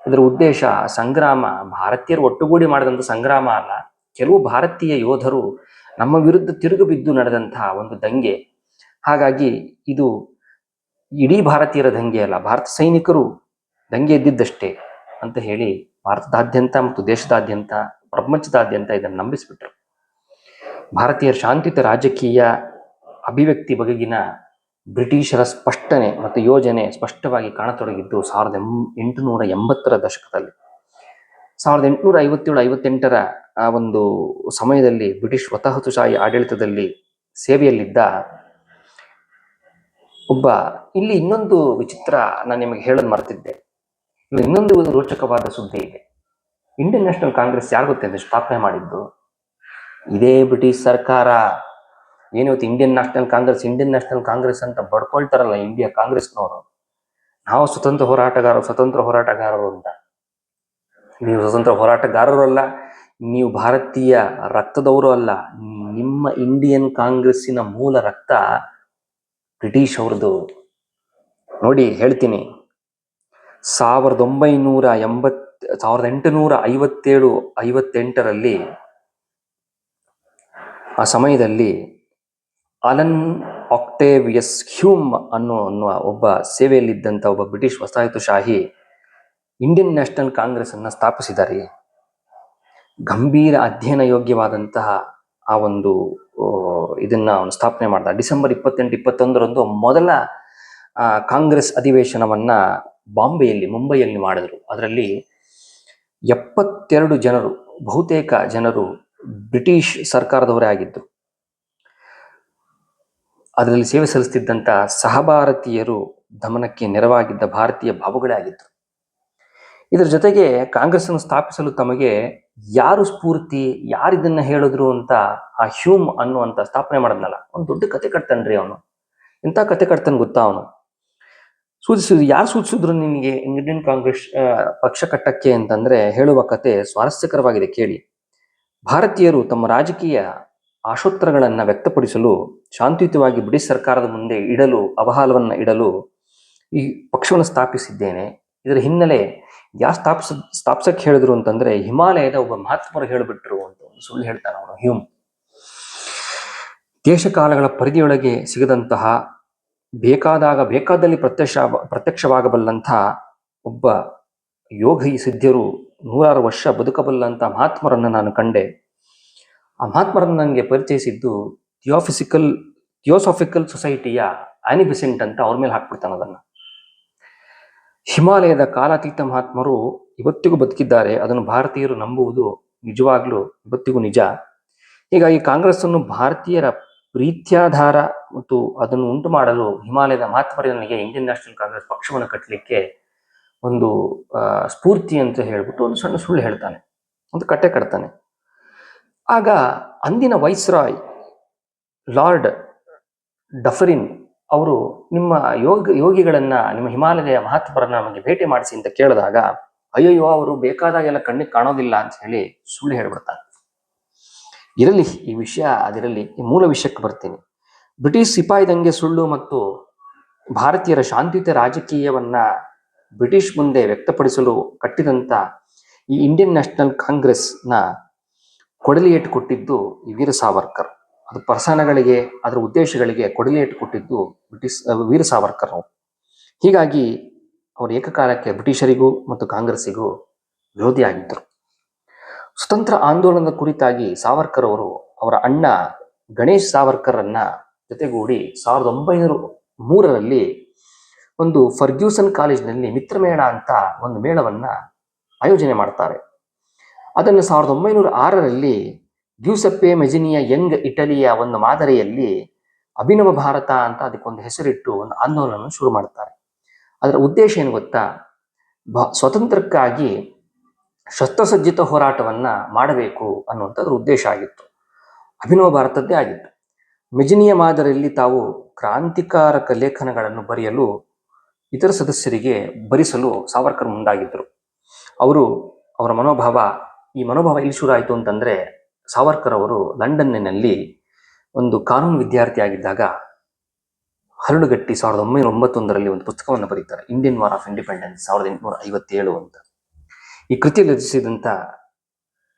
ಇದರ ಉದ್ದೇಶ ಸಂಗ್ರಾಮ, ಭಾರತೀಯರು ಒಟ್ಟುಗೂಡಿ ಮಾಡಿದಂಥ ಸಂಗ್ರಾಮ ಅಲ್ಲ, ಕೆಲವು ಭಾರತೀಯ ಯೋಧರು ನಮ್ಮ ವಿರುದ್ಧ ತಿರುಗು ಬಿದ್ದು ನಡೆದಂತಹ ಒಂದು ದಂಗೆ. ಹಾಗಾಗಿ ಇದು ಇಡೀ ಭಾರತೀಯರ ದಂಗೆ ಅಲ್ಲ, ಭಾರತ ಸೈನಿಕರು ದಂಗೆ ಎದ್ದಿದ್ದಷ್ಟೇ ಅಂತ ಹೇಳಿ ಭಾರತದಾದ್ಯಂತ ಮತ್ತು ದೇಶದಾದ್ಯಂತ, ಪ್ರಪಂಚದಾದ್ಯಂತ ಇದನ್ನು ನಂಬಿಸ್ಬಿಟ್ರು. ಭಾರತೀಯರ ಶಾಂತಿಯುತ ರಾಜಕೀಯ ಅಭಿವ್ಯಕ್ತಿ ಬಗೆಗಿನ ಬ್ರಿಟಿಷರ ಸ್ಪಷ್ಟನೆ ಮತ್ತು ಯೋಜನೆ ಸ್ಪಷ್ಟವಾಗಿ ಕಾಣತೊಡಗಿದ್ದು ಸಾವಿರದ ಎಂ, ಎಂಟುನೂರ ಎಂಬತ್ತರ ದಶಕದಲ್ಲಿ. ಸಾವಿರದ ಎಂಟುನೂರ ಐವತ್ತೇಳು, ಐವತ್ತೆಂಟರ ಆ ಒಂದು ಸಮಯದಲ್ಲಿ ಬ್ರಿಟಿಷ್ ವತಾಹತುಶಾಹಿ ಆಡಳಿತದಲ್ಲಿ ಸೇವೆಯಲ್ಲಿದ್ದ ಒಬ್ಬ, ಇಲ್ಲಿ ಇನ್ನೊಂದು ವಿಚಿತ್ರ ನಾನು ನಿಮಗೆ ಹೇಳೋದು ಮರೆತಿದ್ದೆ. ಇನ್ನೊಂದು ರೋಚಕವಾದ ಸುದ್ದಿ ಇದೆ. ಇಂಡಿಯನ್ ನ್ಯಾಷನಲ್ ಕಾಂಗ್ರೆಸ್ ಯಾರು ಗೊತ್ತಿದೆ ಸ್ಥಾಪನೆ ಮಾಡಿದ್ದು? ಇದೇ ಬ್ರಿಟಿಷ್ ಸರ್ಕಾರ. ಏನಿವತ್ತು Indian National Congress Indian National Congress ಅಂತ ಬಡ್ಕೊಳ್ತಾರಲ್ಲ ಇಂಡಿಯಾ ಕಾಂಗ್ರೆಸ್ನವರು ನಾವು ಸ್ವತಂತ್ರ ಹೋರಾಟಗಾರರು ಸ್ವತಂತ್ರ ಹೋರಾಟಗಾರರು ಅಂತ. ನೀವು ಸ್ವತಂತ್ರ ಹೋರಾಟಗಾರರು ಅಲ್ಲ, ನೀವು ಭಾರತೀಯ ರಕ್ತದವರು ಅಲ್ಲ, ನಿಮ್ಮ ಇಂಡಿಯನ್ ಕಾಂಗ್ರೆಸ್ಸಿನ ಮೂಲ ರಕ್ತ ಬ್ರಿಟಿಷ್ ಅವ್ರದ್ದು. ನೋಡಿ, ಹೇಳ್ತೀನಿ. ಸಾವಿರದ ಒಂಬೈನೂರ ಎಂಬತ್ ಸಾವಿರದ ಎಂಟುನೂರ ಐವತ್ತೇಳು, ಐವತ್ತೆಂಟರಲ್ಲಿ ಆ ಸಮಯದಲ್ಲಿ ಅಲನ್ ಆಕ್ಟೇವಿಯಸ್ ಹ್ಯೂಮ್ ಅನ್ನೋ ಅನ್ನುವ ಒಬ್ಬ ಸೇವೆಯಲ್ಲಿದ್ದಂಥ ಒಬ್ಬ ಬ್ರಿಟಿಷ್ ವಸಾಹತುಶಾಹಿ ಇಂಡಿಯನ್ ನ್ಯಾಷನಲ್ ಕಾಂಗ್ರೆಸ್ ಅನ್ನ ಸ್ಥಾಪಿಸಿದ್ದಾರೆ. ಗಂಭೀರ ಅಧ್ಯಯನ ಯೋಗ್ಯವಾದಂತಹ ಆ ಒಂದು ಇದನ್ನ ಅವನು ಸ್ಥಾಪನೆ ಮಾಡಿದ. ಡಿಸೆಂಬರ್ ಇಪ್ಪತ್ತೆಂಟು, ಇಪ್ಪತ್ತೊಂದರಂದು ಮೊದಲ ಕಾಂಗ್ರೆಸ್ ಅಧಿವೇಶನವನ್ನ ಬಾಂಬೆಯಲ್ಲಿ, ಮುಂಬೈಯಲ್ಲಿ ಮಾಡಿದ್ರು. ಅದರಲ್ಲಿ ಎಪ್ಪತ್ತೆರಡು ಜನರು, ಬಹುತೇಕ ಜನರು ಬ್ರಿಟಿಷ್ ಸರ್ಕಾರದವರೇ ಆಗಿದ್ದು, ಅದರಲ್ಲಿ ಸೇವೆ ಸಲ್ಲಿಸುತ್ತಿದ್ದಂಥ ಸಹಭಾರತೀಯರು ದಮನಕ್ಕೆ ನೆರವಾಗಿದ್ದ ಭಾರತೀಯ ಭಾವುಗಳೇ ಆಗಿದ್ದರು ಇದರ ಜೊತೆಗೆ ಕಾಂಗ್ರೆಸ್ ಅನ್ನು ಸ್ಥಾಪಿಸಲು ತಮಗೆ ಯಾರು ಸ್ಫೂರ್ತಿ ಯಾರಿದನ್ನ ಹೇಳಿದ್ರು ಅಂತ ಆ ಹ್ಯೂಮ್ ಅನ್ನುವಂತ ಸ್ಥಾಪನೆ ಮಾಡದ್ನಲ್ಲ, ಒಂದು ದೊಡ್ಡ ಕತೆ ಕಟ್ತಾನ್ರಿ ಅವನು. ಎಂತ ಕತೆ ಕಟ್ತಾನೆ ಗೊತ್ತಾ ಅವನು? ಸೂಚಿಸಿದ್ರು ಯಾರು ಸೂಚಿಸಿದ್ರು ನಿನಗೆ ಇಂಡಿಯನ್ ಕಾಂಗ್ರೆಸ್ ಪಕ್ಷ ಕಟ್ಟಕ್ಕೆ ಅಂತಂದ್ರೆ ಹೇಳುವ ಕತೆ ಸ್ವಾರಸ್ಯಕರವಾಗಿದೆ ಕೇಳಿ. ಭಾರತೀಯರು ತಮ್ಮ ರಾಜಕೀಯ ಆಶೋತ್ತರಗಳನ್ನು ವ್ಯಕ್ತಪಡಿಸಲು ಶಾಂತಿಯುತವಾಗಿ ಬ್ರಿಟಿಷ್ ಸರ್ಕಾರದ ಮುಂದೆ ಇಡಲು, ಅವಹಾಲವನ್ನ ಇಡಲು ಈ ಪಕ್ಷವನ್ನು ಸ್ಥಾಪಿಸಿದ್ದೇನೆ. ಇದರ ಹಿನ್ನೆಲೆ ಯಾ ಸ್ಥಾಪಿಸ, ಸ್ಥಾಪಿಸಕ್ಕೆ ಹೇಳಿದ್ರು ಅಂತಂದ್ರೆ ಹಿಮಾಲಯದ ಒಬ್ಬ ಮಹಾತ್ಮರು ಹೇಳಿಬಿಟ್ರು ಅಂತ ಒಂದು ಸುಳ್ಳು ಹೇಳ್ತಾನೆ ಅವನು, ಹ್ಯೂಮ್. ದೇಶಕಾಲಗಳ ಪರಿಧಿಯೊಳಗೆ ಸಿಗದಂತಹ ಬೇಕಾದಾಗ, ಬೇಕಾದಲ್ಲಿ ಪ್ರತ್ಯಕ್ಷ, ಪ್ರತ್ಯಕ್ಷವಾಗಬಲ್ಲಂತಹ ಒಬ್ಬ ಯೋಗಿ ಸಿದ್ಧರು ನೂರಾರು ವರ್ಷ ಬದುಕಬಲ್ಲಂಥ ಮಹಾತ್ಮರನ್ನು ನಾನು ಕಂಡೆ. ಆ ಮಹಾತ್ಮರನ್ನು ನನಗೆ ಪರಿಚಯಿಸಿದ್ದು ಥಿಯೋಫಿಸಿಕಲ್, ಥಿಯೋಸಾಫಿಕಲ್ ಸೊಸೈಟಿಯ ಆನಿಬಿಸೆಂಟ್ ಅಂತ ಅವ್ರ ಮೇಲೆ ಹಾಕ್ಬಿಡ್ತಾನೆ ಅದನ್ನ. ಹಿಮಾಲಯದ ಕಾಲಾತೀತ ಮಹಾತ್ಮರು ಇವತ್ತಿಗೂ ಬದುಕಿದ್ದಾರೆ. ಅದನ್ನು ಭಾರತೀಯರು ನಂಬುವುದು ನಿಜವಾಗ್ಲೂ ಇವತ್ತಿಗೂ ನಿಜ. ಹೀಗಾಗಿ ಕಾಂಗ್ರೆಸ್ ಅನ್ನು ಭಾರತೀಯರ ಪ್ರೀತ್ಯಾಧಾರ ಮತ್ತು ಅದನ್ನು ಉಂಟು ಮಾಡಲು ಹಿಮಾಲಯದ ಮಹಾತ್ಮರನಿಗೆ ಇಂಡಿಯನ್ ನ್ಯಾಷನಲ್ ಕಾಂಗ್ರೆಸ್ ಪಕ್ಷವನ್ನು ಕಟ್ಟಲಿಕ್ಕೆ ಒಂದು ಸ್ಫೂರ್ತಿ ಅಂತ ಹೇಳ್ಬಿಟ್ಟು ಒಂದು ಸಣ್ಣ ಸುಳ್ಳು ಹೇಳ್ತಾನೆ. ಒಂದು ಕಟ್ಟೆ ಕಟ್ತಾನೆ. ಆಗ ಅಂದಿನ ವೈಸ್ರಾಯ್, ಲಾರ್ಡ್ ಡಫರಿನ್ ಅವರು ನಿಮ್ಮ ಯೋಗ, ಯೋಗಿಗಳನ್ನ ನಿಮ್ಮ ಹಿಮಾಲಯದ ಮಹಾತ್ಮರನ್ನ ನಮಗೆ ಭೇಟಿ ಮಾಡಿಸಿ ಅಂತ ಕೇಳಿದಾಗ, ಅಯ್ಯಯ್ಯೋ, ಅವರು ಬೇಕಾದಾಗೆಲ್ಲ ಕಣ್ಣಿಗೆ ಕಾಣೋದಿಲ್ಲ ಅಂತ ಹೇಳಿ ಸುಳ್ಳು ಹೇಳ್ಬಿಡ್ತಾನೆ. ಇರಲಿ, ಈ ವಿಷಯ ಅದಿರಲಿ, ಈ ಮೂಲ ವಿಷಯಕ್ಕೆ ಬರ್ತೀನಿ. ಬ್ರಿಟಿಷ್ ಸಿಪಾಯಿ ದಂಗೆ ಸುಳ್ಳು ಮತ್ತು ಭಾರತೀಯರ ಶಾಂತಿಯುತ ರಾಜಕೀಯವನ್ನ ಬ್ರಿಟಿಷ್ ಮುಂದೆ ವ್ಯಕ್ತಪಡಿಸಲು ಕಟ್ಟಿದಂತ ಈ ಇಂಡಿಯನ್ ನ್ಯಾಷನಲ್ ಕಾಂಗ್ರೆಸ್ನ ಕೊಡಲಿ ಏಟು ಕೊಟ್ಟಿದ್ದು ಈ ವೀರ ಸಾವರ್ಕರ್. ಅದು ಪ್ರಸನ್ನಗಳಿಗೆ ಅದರ ಉದ್ದೇಶಗಳಿಗೆ ಕೊಡಲಿ ಏಟು ಕೊಟ್ಟಿದ್ದು ಬ್ರಿಟಿಷ್ ವೀರ ಸಾವರ್ಕರ್ ಅವರು. ಹೀಗಾಗಿ ಅವರು ಏಕಕಾಲಕ್ಕೆ ಬ್ರಿಟಿಷರಿಗೂ ಮತ್ತು ಕಾಂಗ್ರೆಸ್ಸಿಗೂ ವಿರೋಧಿಯಾಗಿದ್ದರು ಸ್ವತಂತ್ರ ಆಂದೋಲನದ ಕುರಿತಾಗಿ ಸಾವರ್ಕರ್ ಅವರು ಅವರ ಅಣ್ಣ ಗಣೇಶ್ ಸಾವರ್ಕರನ್ನ ಜೊತೆಗೂಡಿ ಸಾವಿರದ ಒಂಬೈನೂರ ಮೂರರಲ್ಲಿ ಒಂದು ಫರ್ಗ್ಯೂಸನ್ ಕಾಲೇಜಿನಲ್ಲಿ ಮಿತ್ರಮೇಳ ಅಂತ ಒಂದು ಮೇಳವನ್ನ ಆಯೋಜನೆ ಮಾಡ್ತಾರೆ. ಅದನ್ನು ಸಾವಿರದ ಒಂಬೈನೂರ ಆರರಲ್ಲಿ ಗ್ಯೂಸೆಪ್ಪೆ ಮೆಜಿನಿಯ ಯಂಗ್ ಇಟಲಿಯ ಒಂದು ಮಾದರಿಯಲ್ಲಿ ಅಭಿನವ ಭಾರತ ಅಂತ ಅದಕ್ಕೊಂದು ಹೆಸರಿಟ್ಟು ಒಂದು ಆಂದೋಲನ ಶುರು ಮಾಡ್ತಾರೆ. ಅದರ ಉದ್ದೇಶ ಏನು ಗೊತ್ತಾ? ಬ, ಸ್ವತಂತ್ರಕ್ಕಾಗಿ ಶಸ್ತ್ರಸಜ್ಜಿತ ಹೋರಾಟವನ್ನ ಮಾಡಬೇಕು ಅನ್ನುವಂಥದ್ರ ಉದ್ದೇಶ ಆಗಿತ್ತು. ಅಭಿನವ ಭಾರತದ್ದೇ ಆಗಿತ್ತು. ಮೆಜಿನಿಯ ಮಾದರಿಯಲ್ಲಿ ತಾವು ಕ್ರಾಂತಿಕಾರಕ ಲೇಖನಗಳನ್ನು ಬರೆಯಲು ಇತರ ಸದಸ್ಯರಿಗೆ ಭರಿಸಲು ಸಾವರ್ಕರ್ ಮುಂದಾಗಿದ್ದರು. ಅವರು ಅವರ ಮನೋಭಾವ, ಈ ಮನೋಭಾವ ಇಲ್ಲಿ ಶುರು ಆಯಿತು ಅಂತಂದ್ರೆ ಸಾವರ್ಕರ್ ಅವರು ಲಂಡನ್ನಿನಲ್ಲಿ ಒಂದು ಕಾನೂನು ವಿದ್ಯಾರ್ಥಿಯಾಗಿದ್ದಾಗ ಹರಡುಗಟ್ಟಿ ಸಾವಿರದ ಒಂಬೈನೂರ ಒಂಬತ್ತೊಂದರಲ್ಲಿ ಒಂದು ಪುಸ್ತಕವನ್ನು ಬರೀತಾರೆ ಇಂಡಿಯನ್ ವಾರ್ ಆಫ್ ಇಂಡಿಪೆಂಡೆನ್ಸ್ ಸಾವಿರದ ಎಂಟುನೂರ ಐವತ್ತೇಳು ಅಂತ. ಈ ಕೃತಿಯಲ್ಲಿ ರಚಿಸಿದಂಥ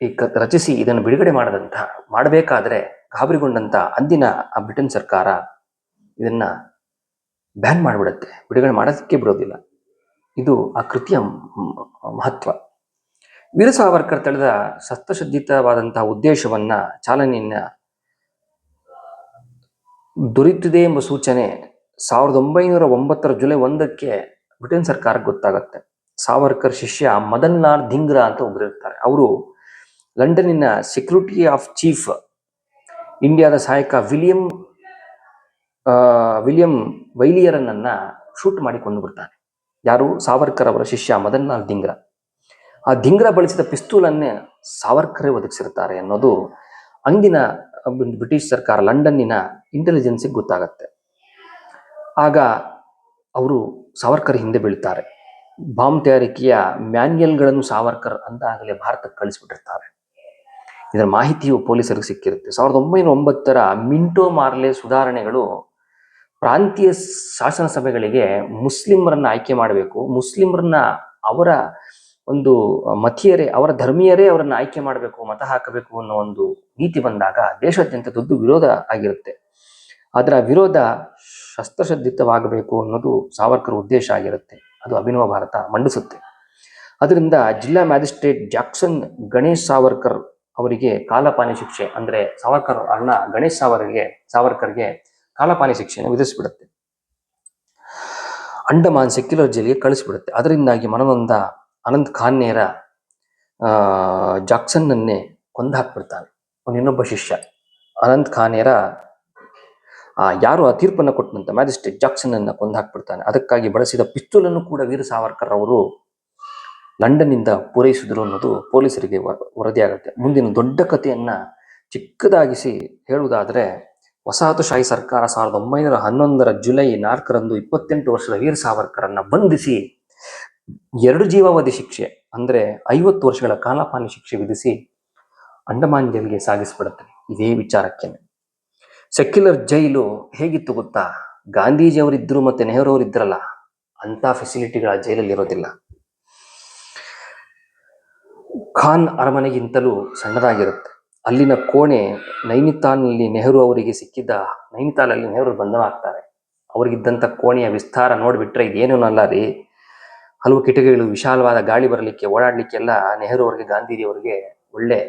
ಈ ಕ, ರಚಿಸಿ ಇದನ್ನು ಬಿಡುಗಡೆ ಮಾಡದಂಥ ಮಾಡಬೇಕಾದ್ರೆ ಗಾಬರಿಗೊಂಡಂಥ ಅಂದಿನ ಆ ಬ್ರಿಟನ್ ಸರ್ಕಾರ ಇದನ್ನ ಬ್ಯಾನ್ ಮಾಡಿಬಿಡುತ್ತೆ. ಬಿಡುಗಡೆ ಮಾಡೋದಕ್ಕೆ ಬಿಡೋದಿಲ್ಲ. ಇದು ಆ ಕೃತಿಯ ಮಹತ್ವ. ವೀರ ಸಾವರ್ಕರ್ ತಳೆದ ಸತ್ತಶುದ್ಧಿತವಾದಂತಹ ಉದ್ದೇಶವನ್ನ ಚಾಲನೆಯನ್ನ ದೊರೆಯುತ್ತಿದೆ ಎಂಬ ಸೂಚನೆ ಸಾವಿರದ ಒಂಬೈನೂರ ಒಂಬತ್ತರ ಜುಲೈ ಒಂದಕ್ಕೆ ಬ್ರಿಟನ್ ಸರ್ಕಾರಕ್ಕೆ ಗೊತ್ತಾಗುತ್ತೆ. ಸಾವರ್ಕರ್ ಶಿಷ್ಯ ಮದನ್ ಲಾಲ್ ಧಿಂಗ್ರಾ ಅಂತ ಒಬ್ರು ಇರ್ತಾರೆ. ಅವರು ಲಂಡನ್ನಿನ ಸೆಕ್ಯೂರಿಟಿ ಆಫ್ ಚೀಫ್ ಇಂಡಿಯಾದ ಸಹಾಯಕ ವಿಲಿಯಂ ವಿಲಿಯಂ ವೈಲಿಯರನ್ನ ಶೂಟ್ ಮಾಡಿ ಕೊಂದು ಬಿಡ್ತಾನೆ. ಯಾರು? ಸಾವರ್ಕರ್ ಅವರ ಶಿಷ್ಯ ಮದನ್ ಲಾಲ್ ಧಿಂಗ್ರಾ ಆ ಧಿಂಗ್ರ ಬಳಸಿದ ಪಿಸ್ತೂಲನ್ನೇ ಸಾವರ್ಕರೇ ಒದಗಿಸಿರ್ತಾರೆ ಅನ್ನೋದು ಅಂದಿನ ಬ್ರಿಟಿಷ್ ಸರ್ಕಾರ ಲಂಡನ್ನಿನ ಇಂಟೆಲಿಜೆನ್ಸಿಗೆ ಗೊತ್ತಾಗತ್ತೆ. ಆಗ ಅವರು ಸಾವರ್ಕರ್ ಹಿಂದೆ ಬೀಳ್ತಾರೆ. ಬಾಂಬ್ ತಯಾರಿಕೆಯ ಮ್ಯಾನ್ಯಲ್ಗಳನ್ನು ಸಾವರ್ಕರ್ ಅಂದಾಗಲೇ ಭಾರತಕ್ಕೆ ಕಳಿಸ್ಬಿಟ್ಟಿರ್ತಾರೆ. ಇದರ ಮಾಹಿತಿಯು ಪೊಲೀಸರಿಗೆ ಸಿಕ್ಕಿರುತ್ತೆ. ಸಾವಿರದ ಒಂಬೈನೂರ ಒಂಬತ್ತರ ಮಿಂಟೋ ಮಾರ್ಲೆ ಸುಧಾರಣೆಗಳು ಪ್ರಾಂತೀಯ ಶಾಸನ ಸಭೆಗಳಿಗೆ ಮುಸ್ಲಿಮರನ್ನ ಆಯ್ಕೆ ಮಾಡಬೇಕು. ಮುಸ್ಲಿಮರನ್ನ ಅವರ ಒಂದು ಮತೀಯರೇ, ಅವರ ಧರ್ಮೀಯರೇ ಅವರನ್ನ ಆಯ್ಕೆ ಮಾಡಬೇಕು, ಮತ ಹಾಕಬೇಕು ಅನ್ನೋ ಒಂದು ನೀತಿ ಬಂದಾಗ ದೇಶಾದ್ಯಂತ ದೊಡ್ಡ ವಿರೋಧ ಆಗಿರುತ್ತೆ. ಅದರ ವಿರೋಧ ಶಸ್ತ್ರಶದ್ಧಿತವಾಗಬೇಕು ಅನ್ನೋದು ಸಾವರ್ಕರ್ ಉದ್ದೇಶ ಆಗಿರುತ್ತೆ. ಅದು ಅಭಿನವ ಭಾರತ ಮಂಡಿಸುತ್ತೆ. ಅದರಿಂದ ಜಿಲ್ಲಾ ಮ್ಯಾಜಿಸ್ಟ್ರೇಟ್ ಜಾಕ್ಸನ್ ಗಣೇಶ್ ಸಾವರ್ಕರ್ ಅವರಿಗೆ ಕಾಲಪಾನಿ ಶಿಕ್ಷೆ ಅಂದ್ರೆ ಸಾವರ್ಕರ್ ಅಣ್ಣ ಗಣೇಶ್ ಸಾವರ್ಗೆ, ಸಾವರ್ಕರ್ಗೆ ಕಾಲಪಾನಿ ಶಿಕ್ಷೆಯನ್ನು ವಿಧಿಸಿಬಿಡುತ್ತೆ. ಅಂಡಮಾನ್ ಸೆಕ್ಯುಲರ್ ಜೈಲಿಗೆ ಕಳಿಸಿಬಿಡುತ್ತೆ. ಅದರಿಂದಾಗಿ ಮನನೊಂದ ಅನಂತ್ ಖಾನ್ನೇರ ಜಾಕ್ಸನ್ನನ್ನೇ ಕೊಂದು ಹಾಕ್ಬಿಡ್ತಾನೆ ಅವನ ಇನ್ನೊಬ್ಬ ಶಿಷ್ಯ. ಅನಂತ್ ಖಾನೇರ ಯಾರು ಆ ತೀರ್ಪನ್ನು ಕೊಟ್ಟಂತ ಮ್ಯಾಜಿಸ್ಟ್ರೇಟ್ ಜಾಕ್ಸನ್ ಅನ್ನ ಕೊಂದು ಹಾಕ್ಬಿಡ್ತಾನೆ ಅದಕ್ಕಾಗಿ ಬಳಸಿದ ಪಿಸ್ತೂಲ್ ಅನ್ನು ಕೂಡ ವೀರ ಸಾವರ್ಕರ್ ಅವರು ಲಂಡನ್ನಿಂದ ಪೂರೈಸಿದ್ರು ಅನ್ನೋದು ಪೊಲೀಸರಿಗೆ ವರದಿಯಾಗುತ್ತೆ. ಮುಂದಿನ ದೊಡ್ಡ ಕಥೆಯನ್ನ ಚಿಕ್ಕದಾಗಿಸಿ ಹೇಳುವುದಾದ್ರೆ ವಸಾಹತುಶಾಹಿ ಸರ್ಕಾರ ಸಾವಿರದ ಒಂಬೈನೂರ ಹನ್ನೊಂದರ ಜುಲೈ ನಾಲ್ಕರಂದು ಇಪ್ಪತ್ತೆಂಟು ವರ್ಷದ ವೀರ ಸಾವರ್ಕರನ್ನ ಬಂಧಿಸಿ, ಎರಡು ಜೀವಾವಧಿ ಶಿಕ್ಷೆ, ಅಂದ್ರೆ ಐವತ್ತು ವರ್ಷಗಳ ಕಾಲಪಾನಿ ಶಿಕ್ಷೆ ವಿಧಿಸಿ ಅಂಡಮಾನ್ ಜೈಲಿಗೆ ಸಾಗಿಸಿಬಿಡುತ್ತೆ. ಇದೇ ವಿಚಾರಕ್ಕೆ. ಸೆಕ್ಯುಲರ್ ಜೈಲು ಹೇಗಿತ್ತು ಗೊತ್ತಾ? ಗಾಂಧೀಜಿಯವರಿದ್ರು ಮತ್ತೆ ನೆಹರು ಅವರಿದ್ರಲ್ಲ ಅಂತ ಫೆಸಿಲಿಟಿಗಳ ಜೈಲಲ್ಲಿ ಇರೋದಿಲ್ಲ ಖಾನ್ ಅರಮನೆಗಿಂತಲೂ ಸಣ್ಣದಾಗಿರುತ್ತೆ. ಅಲ್ಲಿನ ಕೋಣೆ ನೈನಿತಾಲ್ನಲ್ಲಿ ನೆಹರು ಅವರಿಗೆ ಸಿಕ್ಕಿದ್ದ, ನೈನಿತಾಲಲ್ಲಿ ನೆಹರು ಬಂಧವಾಗ್ತಾರೆ ಅವರಿಗಿದ್ದಂಥ ಕೋಣೆಯ ವಿಸ್ತಾರ ನೋಡಿಬಿಟ್ರೆ ಇದೇನೂ ಅಲ್ಲ ರೀ? ಹಲವು ಕಿಟಕಿಗಳು ವಿಶಾಲವಾದ ಗಾಳಿ ಬರಲಿಕ್ಕೆ, ಓಡಾಡಲಿಕ್ಕೆಲ್ಲ ನೆಹರು ಅವರಿಗೆ, ಗಾಂಧೀಜಿ ಅವರಿಗೆ ಒಳ್ಳೆ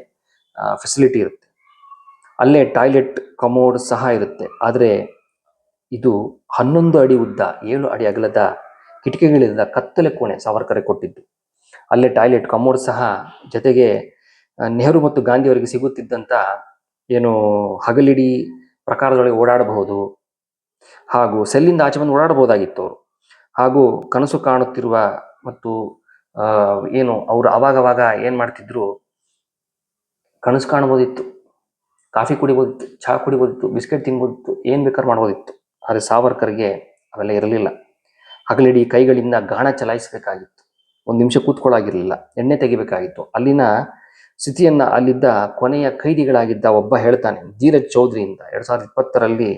ಫೆಸಿಲಿಟಿ ಇರುತ್ತೆ. ಅಲ್ಲೇ ಟಾಯ್ಲೆಟ್ ಕಮೋಡ್ ಸಹ ಇರುತ್ತೆ. ಆದರೆ ಇದು ಹನ್ನೊಂದು ಅಡಿ ಉದ್ದ, ಏಳು ಅಡಿ ಅಗಲದ ಕಿಟಕಿಗಳಿಂದ ಕತ್ತಲೆ ಕೋಣೆ ಸಾವರ್ಕರೆ ಕೊಟ್ಟಿದ್ದು. ಅಲ್ಲೇ ಟಾಯ್ಲೆಟ್ ಕಮೋಡ್ ಸಹ ಜೊತೆಗೆ ನೆಹರು ಮತ್ತು ಗಾಂಧಿ ಅವರಿಗೆ ಸಿಗುತ್ತಿದ್ದಂತ ಏನು ಹಗಲಿಡಿ ಪ್ರಕಾರದೊಳಗೆ ಓಡಾಡಬಹುದು, ಹಾಗೂ ಸೆಲ್ಲಿಂದ ಆಚೆ ಬಂದು ಓಡಾಡಬಹುದಾಗಿತ್ತು ಅವರು. ಹಾಗೂ ಕನಸು ಕಾಣುತ್ತಿರುವ ಮತ್ತು ಏನು ಅವರು ಅವಾಗವಾಗ ಏನು ಮಾಡ್ತಿದ್ರು, ಕನಸು ಕಾಣಬಹುದಿತ್ತು, ಕಾಫಿ ಕುಡಿಬೋದಿತ್ತು ಚಹಾ ಕುಡಿಬೋದಿತ್ತು ಬಿಸ್ಕೆಟ್ ತಿನ್ಬೋದಿತ್ತು ಏನು ಬೇಕಾದ್ರೂ ಮಾಡ್ಬೋದಿತ್ತು ಆದರೆ ಸಾವರ್ಕರ್ಗೆ ಅವೆಲ್ಲ ಇರಲಿಲ್ಲ. ಹಗಲಿಡಿ ಕೈಗಳಿಂದ ಗಾಣ ಚಲಾಯಿಸಬೇಕಾಗಿತ್ತು. ಒಂದು ನಿಮಿಷ ಕೂತ್ಕೊಳ್ಳಾಗಿರಲಿಲ್ಲ ಎಣ್ಣೆ ತೆಗಿಬೇಕಾಗಿತ್ತು. ಅಲ್ಲಿನ ಸ್ಥಿತಿಯನ್ನ ಅಲ್ಲಿದ್ದ ಕೊನೆಯ ಕೈದಿಗಳಾಗಿದ್ದ ಒಬ್ಬ ಹೇಳ್ತಾನೆ, ಧೀರಜ್ ಚೌಧರಿ ಅಂತ ಎರಡ್ ಸಾವಿರದ ಇಪ್ಪತ್ತರಲ್ಲಿ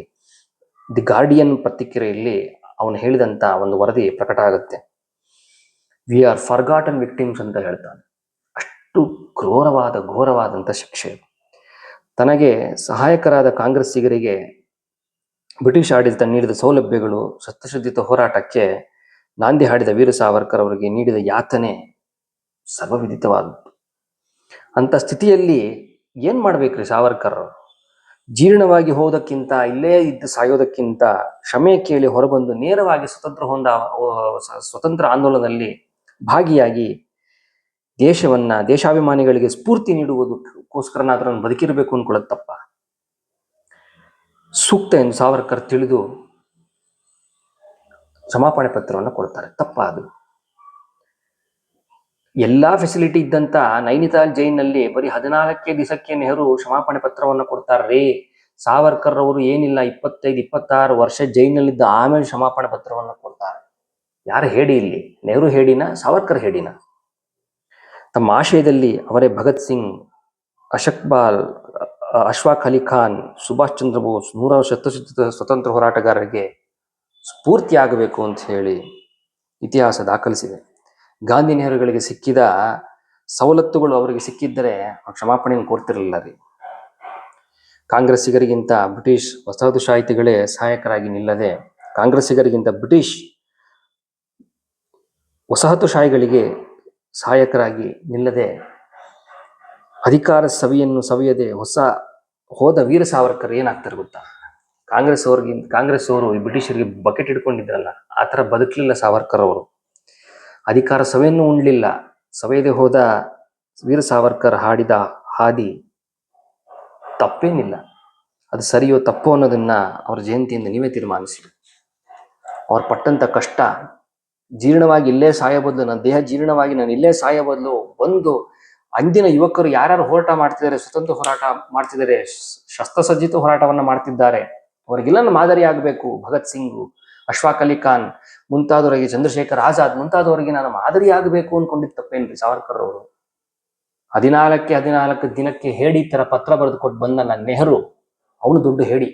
ದಿ ಗಾರ್ಡಿಯನ್ ಪತ್ರಿಕೆಯಲ್ಲಿ ಅವನು ಹೇಳಿದಂತ ಒಂದು ವರದಿ ಪ್ರಕಟ ಆಗುತ್ತೆ. ವಿ ಆರ್ ಫರ್ಗಾಟನ್ ವಿಕ್ಟಿಮ್ಸ್ ಅಂತ ಹೇಳ್ತಾನೆ. ಅಷ್ಟು ಕ್ರೂರವಾದ ಘೋರವಾದಂಥ ಶಿಕ್ಷೆ ತನಗೆ ಸಹಾಯಕರಾದ ಕಾಂಗ್ರೆಸ್ಸಿಗರಿಗೆ ಬ್ರಿಟಿಷ್ ಆಡಳಿತ ನೀಡಿದ ಸೌಲಭ್ಯಗಳು ಸತ್ಯಶುದ್ಧಿತ ಹೋರಾಟಕ್ಕೆ ನಾಂದಿ ಹಾಡಿದ ವೀರ ಸಾವರ್ಕರ್ ಅವರಿಗೆ ನೀಡಿದ ಯಾತನೆ ಸರ್ವವಿದಿತವಾದದ್ದು. ಅಂತ ಸ್ಥಿತಿಯಲ್ಲಿ ಏನ್ ಮಾಡ್ಬೇಕ್ರಿ ಸಾವರ್ಕರ್ ಜೀರ್ಣವಾಗಿ ಹೋದಕ್ಕಿಂತ, ಇಲ್ಲೇ ಇದ್ದು ಸಾಯೋದಕ್ಕಿಂತ ಕ್ಷಮೆ ಕೇಳಿ ಹೊರಬಂದು ನೇರವಾಗಿ ಸ್ವತಂತ್ರ ಹೊಂದ ಸ್ವತಂತ್ರ ಆಂದೋಲನದಲ್ಲಿ ಭಾಗಿಯಾಗಿ ದೇಶವನ್ನ, ದೇಶಾಭಿಮಾನಿಗಳಿಗೆ ಸ್ಫೂರ್ತಿ ನೀಡುವುದಕ್ಕೋಸ್ಕರನಾದ್ರೂ ಬದುಕಿರಬೇಕು ಅನ್ಕೊಳ್ಳತ್ತಪ್ಪ ಸೂಕ್ತ ಎಂದು ಸಾವರ್ಕರ್ ತಿಳಿದು ಕ್ಷಮಾಪಣೆ ಪತ್ರವನ್ನು ಕೊಡ್ತಾರೆ. ತಪ್ಪ ಅದು ಎಲ್ಲಾ ಫೆಸಿಲಿಟಿ ಇದ್ದಂತ ನೈನಿತಾಲ್ ಜೈಲಿನಲ್ಲಿ ಬರೀ ಹದಿನಾಲ್ಕೇ ದಿವಸಕ್ಕೆ ನೆಹರು ಕ್ಷಮಾಪಣೆ ಪತ್ರವನ್ನು ಕೊಡ್ತಾರ್ರಿ. ಸಾವರ್ಕರ್ ಅವರು ಏನಿಲ್ಲ, ಇಪ್ಪತ್ತೈದು, ಇಪ್ಪತ್ತಾರು ವರ್ಷ ಜೈಲಿನಲ್ಲಿದ್ದ ಆಮೇಲೆ ಕ್ಷಮಾಪಣೆ ಪತ್ರವನ್ನು ಕೊಡ್ತಾರೆ. ಯಾರು ಹೇಳಿ ಇಲ್ಲಿ? ನೆಹರು ಹೇಳಿನ ಸಾವರ್ಕರ್ ಹೇಳಿನ ತಮ್ಮ ಆಶಯದಲ್ಲಿ ಅವರೇ ಭಗತ್ ಸಿಂಗ್ ಅಶಕ್ಬಾಲ್ ಅಶ್ವಾಕ್ ಅಲಿ ಖಾನ್, ಸುಭಾಷ್ ಚಂದ್ರ ಬೋಸ್ ನೂರಾರು ಶತಶತ ಸ್ವತಂತ್ರ ಹೋರಾಟಗಾರರಿಗೆ ಸ್ಫೂರ್ತಿಯಾಗಬೇಕು ಅಂತ ಹೇಳಿ ಇತಿಹಾಸ ದಾಖಲಿಸಿದೆ. ಗಾಂಧಿ ನೆಹರುಗಳಿಗೆ ಸಿಕ್ಕಿದ ಸವಲತ್ತುಗಳು ಅವರಿಗೆ ಸಿಕ್ಕಿದ್ದರೆ ಕ್ಷಮಾಪಣೆಯನ್ನು ಕೊಡ್ತಿರಲಿಲ್ಲ ರೀ. ಕಾಂಗ್ರೆಸ್ಸಿಗರಿಗಿಂತ ಬ್ರಿಟಿಷ್ ವಸಾಹತುಶಾಹಿತಿಗಳೇ ಸಹಾಯಕರಾಗಿ ನಿಲ್ಲದೆ ಕಾಂಗ್ರೆಸ್ಸಿಗರಿಗಿಂತ ಬ್ರಿಟಿಷ್ ವಸಾಹತುಶಾಹಿಗಳಿಗೆ ಸಹಾಯಕರಾಗಿ ನಿಲ್ಲದೆ ಅಧಿಕಾರ ಸವಿಯನ್ನು ಸವಿಯದೆ ಹೊಸ ಹೋದ ವೀರ ಸಾವರ್ಕರ್ ಏನಾಗ್ತಾರೆ ಗೊತ್ತಾ? ಕಾಂಗ್ರೆಸ್ ಅವ್ರಿಗಿಂತ ಕಾಂಗ್ರೆಸ್ ಅವರು ಈ ಬ್ರಿಟಿಷರಿಗೆ ಬಕೆಟ್ ಹಿಡ್ಕೊಂಡಿದ್ರಲ್ಲ, ಆ ಥರ ಬದುಕಲಿಲ್ಲ ಸಾವರ್ಕರ್ ಅವರು. ಅಧಿಕಾರ ಸವೆಯನ್ನು ಉಣ್ಲಿಲ್ಲ. ಸವೆಯದೆ ಹೋದ ವೀರ ಸಾವರ್ಕರ್ ಹಾಡಿದ ಹಾದಿ ತಪ್ಪೇನಿಲ್ಲ. ಅದು ಸರಿಯೋ ತಪ್ಪೋ ಅನ್ನೋದನ್ನ ಅವ್ರ ಜಯಂತಿಯಿಂದ ನೀವೇ ತೀರ್ಮಾನಿಸಿ. ಅವ್ರು ಪಟ್ಟಂತ ಕಷ್ಟ ಜೀರ್ಣವಾಗಿ ಇಲ್ಲೇ ಸಾಯೋ ಬದಲು, ನನ್ನ ದೇಹ ಜೀರ್ಣವಾಗಿ ನಾನು ಇಲ್ಲೇ ಸಾಯೋ ಬದಲು ಒಂದು ಅಂದಿನ ಯುವಕರು ಯಾರ್ಯಾರು ಹೋರಾಟ ಮಾಡ್ತಿದ್ದಾರೆ, ಸ್ವತಂತ್ರ ಹೋರಾಟ ಮಾಡ್ತಿದ್ದಾರೆ, ಶಸ್ತ್ರಸಜ್ಜಿತ ಹೋರಾಟವನ್ನ ಮಾಡ್ತಿದ್ದಾರೆ ಅವರಿಗೆಲ್ಲ ಮಾದರಿ ಆಗಬೇಕು ಭಗತ್ ಸಿಂಗ್. ಅಶ್ವಾಕ್ ಅಲಿ ಖಾನ್, ಮುಂತಾದವರಿಗೆ, ಚಂದ್ರಶೇಖರ್ ಆಜಾದ್ ಮುಂತಾದವರಿಗೆ ನಾನು ಮಾದರಿ ಆಗಬೇಕು ಅನ್ಕೊಂಡಿದ್ದು ತಪ್ಪೇನ್ರಿ ಸಾವರ್ಕರ್ ಅವರು. ಹದಿನಾಲ್ಕಕ್ಕೆ ಹದಿನಾಲ್ಕು ದಿನಕ್ಕೆ ಹೇಳಿ ತರ ಪತ್ರ ಬರೆದು ಕೊಟ್ಟು ಬಂದ ನನ್ನ ನೆಹರು, ಅವನು ದುಡ್ಡು ಹೇಳಿ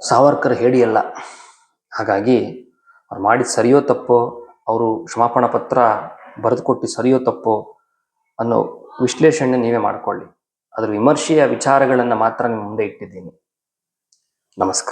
ಸಾವರ್ಕರ್ ಹೇಳಿ ಅಲ್ಲ ಹಾಗಾಗಿ ಅವ್ರು ಮಾಡಿದ ಸರಿಯೋ ತಪ್ಪೋ, ಅವರು ಕ್ಷಮಾಪಣಾ ಪತ್ರ ಬರೆದುಕೊಟ್ಟು ಸರಿಯೋ ತಪ್ಪೋ ಅನ್ನೋ ವಿಶ್ಲೇಷಣೆ ನೀವೇ ಮಾಡ್ಕೊಳ್ಳಿ. ಅದರ ವಿಮರ್ಶೆಯ ವಿಚಾರಗಳನ್ನು ಮಾತ್ರ ನಿಮ್ಮ ಮುಂದೆ ಇಟ್ಟಿದ್ದೀನಿ. ನಮಸ್ಕಾರ.